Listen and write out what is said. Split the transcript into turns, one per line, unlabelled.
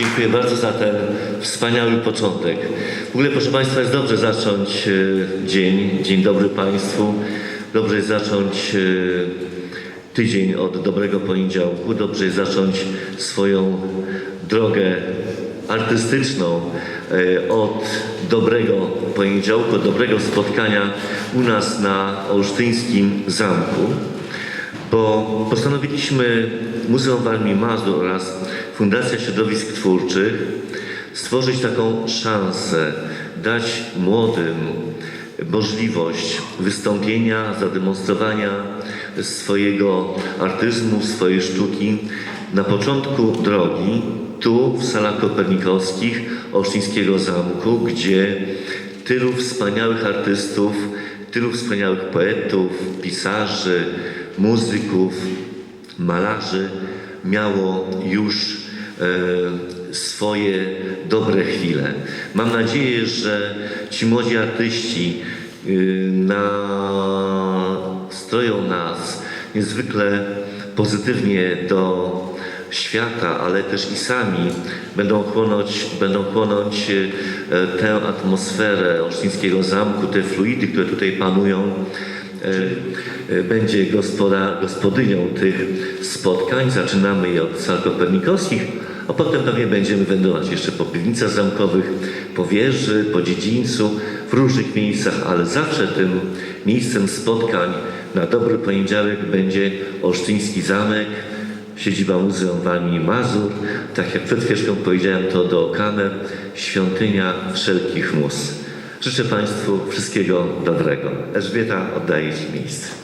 Dziękuję bardzo za ten wspaniały początek. W ogóle, proszę Państwa, jest dobrze zacząć e, dzień. Dzień dobry Państwu. Dobrze jest zacząć e, tydzień od dobrego poniedziałku. Dobrze jest zacząć swoją drogę artystyczną e, od dobrego poniedziałku, od dobrego spotkania u nas na Olsztyńskim Zamku bo postanowiliśmy Muzeum Walmi Mazur oraz Fundacja Środowisk Twórczych stworzyć taką szansę, dać młodym możliwość wystąpienia, zademonstrowania swojego artyzmu, swojej sztuki. Na początku drogi, tu w salach kopernikowskich Olsztyńskiego Zamku, gdzie tylu wspaniałych artystów, tylu wspaniałych poetów, pisarzy, muzyków, malarzy miało już e, swoje dobre chwile. Mam nadzieję, że ci młodzi artyści y, nastroją nas niezwykle pozytywnie do świata, ale też i sami będą chłonąć, będą chłonąć e, tę atmosferę Olsztyńskiego Zamku, te fluidy, które tutaj panują. E, e, Będzie gospoda, gospodynią tych spotkań. Zaczynamy je od sal kopernikowskich, a potem pewnie będziemy wędrować jeszcze po piwnicach zamkowych, po wieży, po dziedzińcu, w różnych miejscach, ale zawsze tym miejscem spotkań na dobry poniedziałek będzie Olsztyński Zamek, siedziba Muzeum Walmi Mazur, tak jak przed chwileczką powiedziałem to do kamer, świątynia wszelkich mus. Życzę Państwu wszystkiego dobrego. Elżbieta, oddaję Ci miejsce.